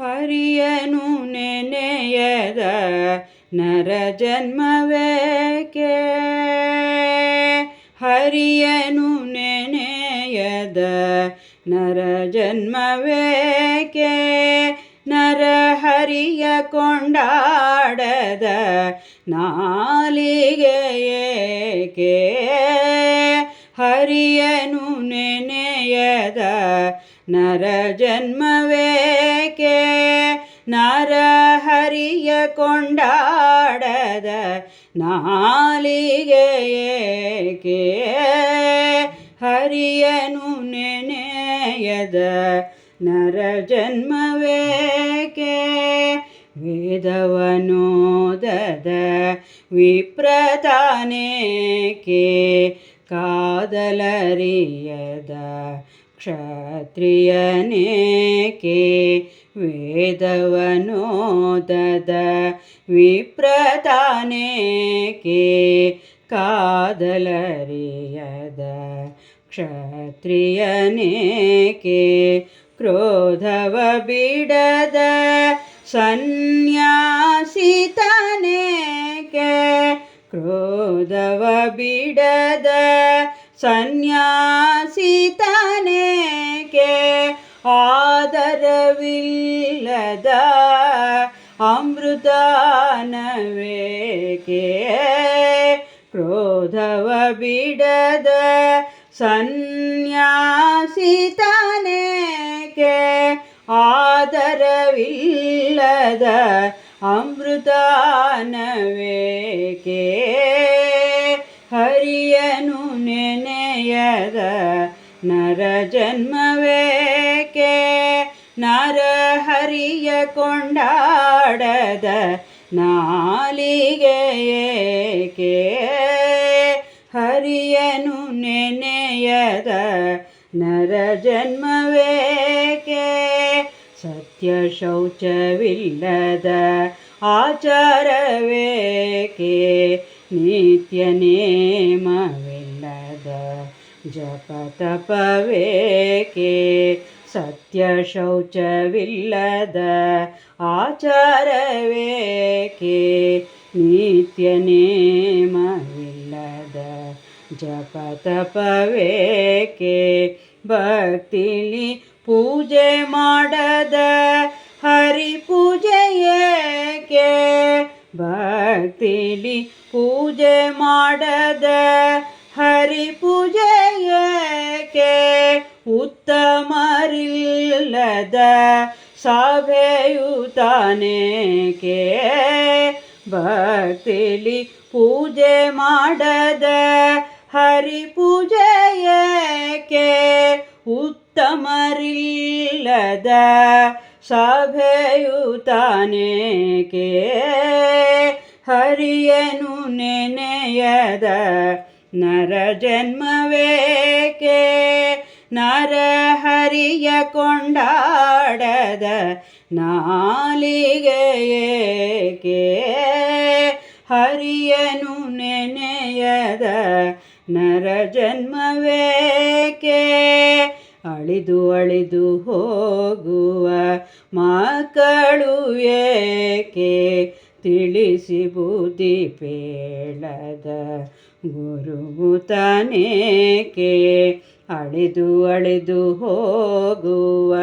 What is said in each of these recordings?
ಹರಿಯನು ನೆನೆಯದ ನರ ಜನ್ಮವೇಕೆ ಹರಿಯನು ನೆನೆಯದ ನರ ಜನ್ಮವೇಕೆ ನರ ಹರಿಯ ಕೊಂಡಾಡದ ನಾಲಿಗೆ ಏಕೆ? ಹರಿಯನು ನೆನೆಯದ ನರ ಜನ್ಮವೇಕೆ ನರ ಹರಿಯ ಕೊಂಡಾಡದ ನಾಲಿಗೆ ಏಕೆ? ಹರಿಯನು ನೆನೆಯದ ನರ ಜನ್ಮವೇಕೆ? ವೇದವನೋದದ ವಿಪ್ರತಾನೇಕೆ? ಕಾದಲರಿಯದ ಕ್ಷತ್ರಿಯನೇಕೆ? ವೇದವನೋದದ ವಿಪ್ರತಾನೇಕೆ ಕಾದಲರಿಯದ ಕ್ಷತ್ರಿಯನೇಕೆ ಕ್ರೋಧವ ಬಿಡದ ಸನ್ಯಾಸಿತನೇಕೆ ಕ್ರೋಧವ ಬಿಡದ ಸನ್ಯಾಸಿತನೇಕೆ ಅಮೃತಾನವೇಕೆ? ಕ್ರೋಧವ ಬಿಡದ ಸನ್ಯಾಸಿತನೇಕೆ ಆದರವಿಲ್ಲದ ಅಮೃತಾನವೇಕೆ? ಹರಿಯನು ನೆನೆಯದ ನರ ಜನ್ಮವೇಕೆ ನರ ಹರಿಯ ಕೊಂಡಾಡದ ನಾಲಿಗೆಯೇಕೆ ಹರಿಯನು ನೆನೆಯದ ನರ ಜನ್ಮವೇಕೆ? ಸತ್ಯ ಶೌಚವಿಲ್ಲದ ಆಚಾರವೇಕೆ? ನಿತ್ಯ ನೇಮವಿಲ್ಲದ ಜಪ ತಪವೇಕೆ? ಸತ್ಯ ಶೌಚವಿಲ್ಲದ ಆಚಾರವೇಕೆ? ನಿತ್ಯ ನೇಮವಿಲ್ಲದ ಜಪ ತಪವೇಕೆ ಭಕ್ತಿಲಿ ಪೂಜೆ ಮಾಡದ ಹರಿ ಪೂಜೆಯೇಕೆ ಭಕ್ತಿಲಿ ಪೂಜೆ ಮಾಡದ ಹರಿ ಪೂಜೆಯೇಕೆ ಉತ್ತಮರಿಲ್ಲದ ಸಭೆಯು ತಾನೇಕೆ? ಭಕ್ತಿಲಿ ಪೂಜೆ ಮಾಡದ ಹರಿ ಪೂಜೆಯೇಕೆ ಉತ್ತಮರಿಲ್ಲದ ಸಭೆಯು ತಾನೇಕೆ? ಹರಿಯನು ನೆನೆಯದ ನರ ಜನ್ಮವೇಕೆ ನರ ಹರಿಯ ಕೊಂಡಾಡದ ನಾಲಿಗೆಯೇಕೆ ಹರಿಯನು ನೆನೆಯದ ನರ ಜನ್ಮವೇಕೆ? ಅಳಿದು ಅಳಿದು ಹೋಗುವ ಮಕ್ಕಳು ಏಕೆ? ತಿಳಿಸಿ ಬುದ್ಧಿ ಪೇಳದ ಗುರು ತಾನೇಕೆ ಅಳಿದು ಅಳಿದು ಹೋಗುವ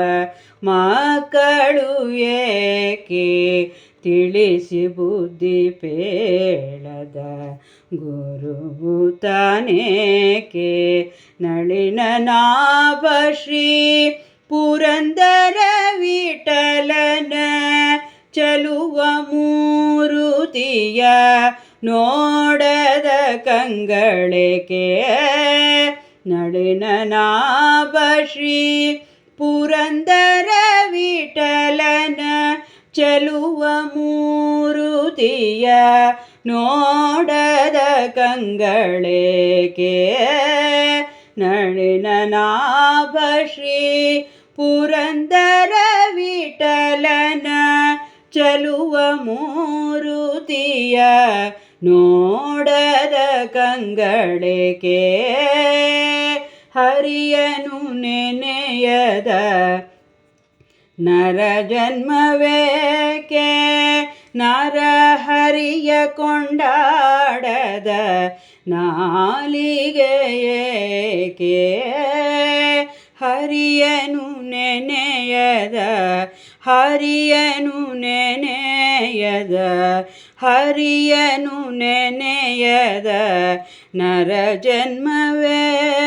ಮಕ್ಕಳು ಏಕೆ? ತಿಳಿಸಿ ಬುದ್ಧಿ ಪೇಳದ ಗುರು ತಾನೇಕೆ? ನಳಿನ ನಾಭಶ್ರೀ ಪುರಂದರ ವಿಠಲನ ಚಲುವ ಮೂರುತಿಯ ನೋಡದ ಕಂಗಳಕೆ? ನಳಿನ ನಾಭ ಶ್ರೀ ಪುರಂದರ ವಿಠಲನ ಚಲುವ ಮೂರುತಿಯ ನೋಡದ ಕಂಗಳೇಕೆ ನಳಿನ ನಾಭ ಶ್ರೀ ಪುರಂದರ ವಿಠಲನ ಚಲುವ ಮೂರುತಿಯ ನೋಡದ ಕಂಗಳೇಕೆ ಹರಿಯನು ನೆನೆಯದ. ನರ ಜನ್ಮವೇಕೆ? ನರ ಹರಿಯ ಕೊಂಡಾಡದ. ನಾಲಿಗೆಯೇಕೆ ಹರಿಯನು ನೆನೆಯದ. ಹರಿಯನು ನೆನೆಯದ. ಹರಿಯನು ನೆನೆಯದ ನರ ಜನ್ಮವೇಕೆ